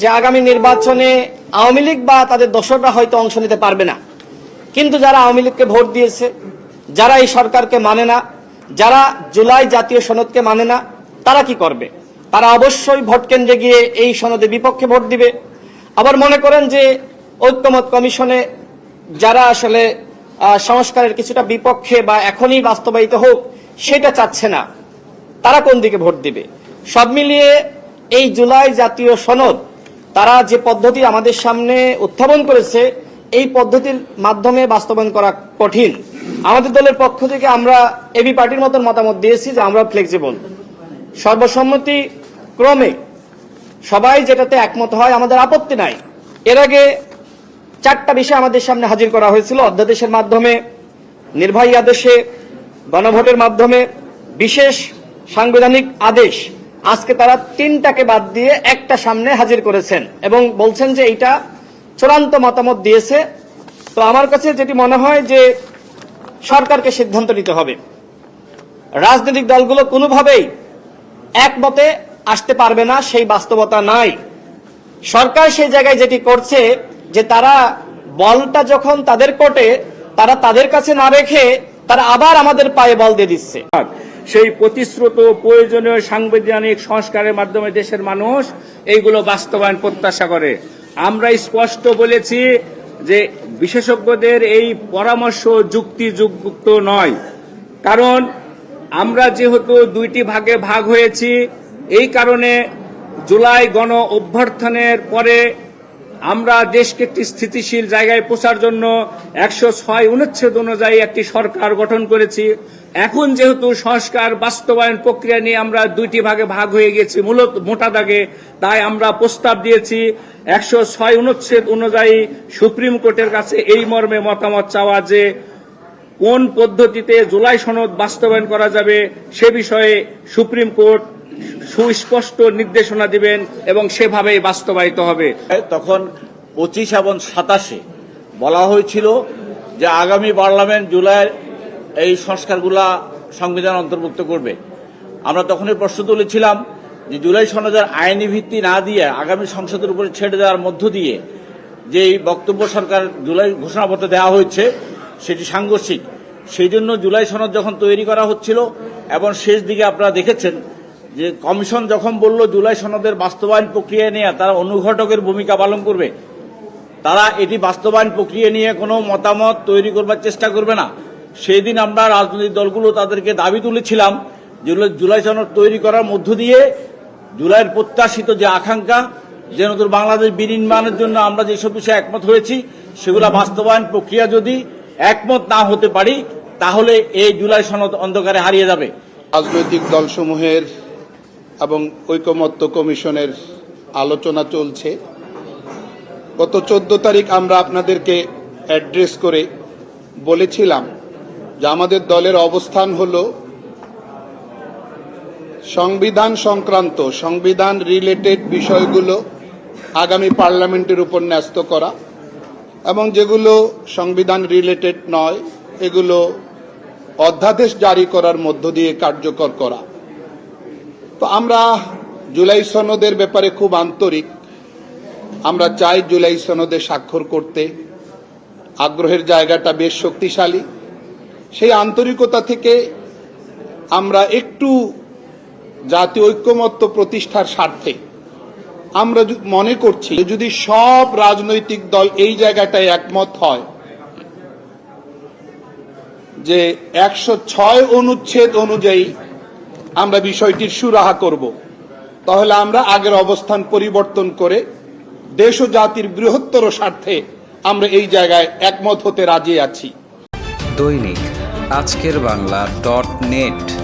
যে আগামী নির্বাচনে আওয়ামী লীগ বা তাদের দোসররা হয়তো অংশ নিতে পারবে না। কিন্তু যারা আওয়ামী লীগকে ভোট দিয়েছে, যারা এই সরকারকে মানে না, যারা জুলাই জাতীয় সনদকে মানে না, তারা কি করবে? তারা অবশ্যই ভোট কেন্দ্রে গিয়ে এই সনদে বিপক্ষে ভোট দিবে। আবার মনে করেন যে ঐক্যমত কমিশনে যারা আসলে সংস্কারের কিছুটা বিপক্ষে বা এখনই বাস্তবায়িত হোক, সেটা চাচ্ছে না। তারা কোন দিকে ভোট দিবে? সব মিলিয়ে এই জুলাই জাতীয় সনদ তারা যে পদ্ধতি আমাদের সামনে উত্থাপন করেছে, এই পদ্ধতির মাধ্যমে বাস্তবায়ন করা কঠিন। আমাদের দলের পক্ষ থেকে আমরা এবি পার্টির মতন মতামত দিয়েছি যে আমরা ফ্লেক্সিবল সর্বসম্মতি ক্রমে সবাই যেটাতে একমত হয়, আমাদের আপত্তি নাই। এর আগে চারটা বিষয় আমাদের সামনে হাজির করা হয়েছিল অধ্যাদেশের মাধ্যমে, নির্বাহী আদেশে, গণভোটের মাধ্যমে, বিশেষ সাংবিধানিক আদেশ। আজকে তারা তিনটাকে বাদ দিয়ে একটা সামনে হাজির করেছেন এবং বলছেন যে এইটা চূড়ান্ত মতামত দিয়েছে। তো আমার কাছে যেটি মনে হয় যে সরকারকে সিদ্ধান্ত নিতে হবে। রাজনৈতিক দলগুলো কোনোভাবেই একমতে আসতে পারবে না, সেই বাস্তবতা নাই। সরকার সেই জায়গায় যেটি করছে যে তারা বলটা যখন তাদের কোর্টে তারা তাদের কাছে না রেখে তারা আবার আমাদের পায়ে বল দিয়ে দিচ্ছে। সেই প্রতিশ্রুত প্রয়োজনীয় সাংবিধানিক সংস্কারের মাধ্যমে দেশের মানুষ এইগুলো বাস্তবায়ন প্রত্যাশা করে। আমরা স্পষ্ট বলেছি যে বিশেষজ্ঞদের এই পরামর্শ যুক্তিযুক্ত নয়। কারণ আমরা যেহেতু দুইটি ভাগে ভাগ হয়েছি, এই কারণে জুলাই গণ অভ্যর্থনের পরে আমরা দেশকে একটি স্থিতিশীল জায়গায় পৌঁছার জন্য একশো ছয় অনুচ্ছেদ অনুযায়ী একটি সরকার গঠন করেছি। এখন যেহেতু সংস্কার বাস্তবায়ন প্রক্রিয়া নিয়ে আমরা দুইটি ভাগে ভাগ হয়ে গেছি, মূলত মোটা দাগে, তাই আমরা প্রস্তাব দিয়েছি একশো ছয় অনুচ্ছেদ অনুযায়ী সুপ্রিম কোর্টের কাছে এই মর্মে মতামত চাওয়া যে কোন পদ্ধতিতে জুলাই সনদ বাস্তবায়ন করা যাবে সে বিষয়ে সুপ্রিম কোর্ট সুস্পষ্ট নির্দেশনা দিবেন এবং সেভাবেই বাস্তবায়িত হবে। তখন পঁচিশ এবং সাতাশে বলা হয়েছিল যে আগামী পার্লামেন্ট জুলাইয়ের এই সংস্কারগুলা সংবিধান অন্তর্ভুক্ত করবে। আমরা তখনই প্রশ্ন তুলেছিলাম যে জুলাই সনদের আইনি ভিত্তি না দিয়ে আগামী সংসদের উপরে ছেড়ে দেওয়ার মধ্য দিয়ে যে বক্তব্য সরকার জুলাই ঘোষণাপত্র দেওয়া হয়েছে, সেটি সাংঘর্ষিক। সেই জন্য জুলাই সনদ যখন তৈরি করা হচ্ছিল এবং শেষ দিকে আপনারা দেখেছেন যে কমিশন যখন বলল জুলাই সনদের বাস্তবায়ন প্রক্রিয়া নিয়ে তারা অনুঘটকের ভূমিকা পালন করবে, তারা এটি বাস্তবায়ন প্রক্রিয়া নিয়ে কোনো মতামত তৈরি করবার চেষ্টা করবে না। সেই দিন আমরা রাজনৈতিক দলগুলো তাদেরকে দাবি তুলেছিলাম যেগুলো জুলাই সনদ তৈরি করার মধ্য দিয়ে জুলাইয়ের প্রত্যাশিত যে আকাঙ্ক্ষা যে নতুন বাংলাদেশ বিনির্মাণের জন্য আমরা যেসব বিষয়ে একমত হয়েছি, সেগুলো বাস্তবায়ন প্রক্রিয়া যদি একমত না হতে পারি, তাহলে এই জুলাই সনদ অন্ধকারে হারিয়ে যাবে। রাজনৈতিক দলসমূহের এবং ঐকমত্য কমিশনের আলোচনা চলছে। গত চোদ্দ তারিখ আমরা আপনাদেরকে অ্যাড্রেস করে বলেছিলাম যে আমাদের দলের অবস্থান হল সংবিধান সংক্রান্ত, সংবিধান রিলেটেড বিষয়গুলো আগামী পার্লামেন্টের উপর ন্যস্ত করা এবং যেগুলো সংবিধান রিলেটেড নয়, এগুলো অধ্যাদেশ জারি করার মধ্য দিয়ে কার্যকর করা। তো আমরা জুলাই সনদের ব্যাপারে খুব আন্তরিক। আমরা চাই জুলাই সনদে স্বাক্ষর করতে। আগ্রহের জায়গাটা বেশ শক্তিশালী। সেই আন্তরিকতা থেকে আমরা একটু জাতীয় ঐক্যমত্য প্রতিষ্ঠার স্বার্থে আমরা মনে করছি যদি সব রাজনৈতিক দল এই জায়গাটায় একমত হয়, যে একশো ছয় অনুচ্ছেদ অনুযায়ী আমরা বিষয়টির সুরাহা করব। তাহলে আমরা আগের অবস্থান পরিবর্তন করে দেশ ও জাতির বৃহত্তর স্বার্থে আমরা এই জায়গায় একমত হতে রাজি আছি। দৈনিক আজকের বাংলা ডট নেট।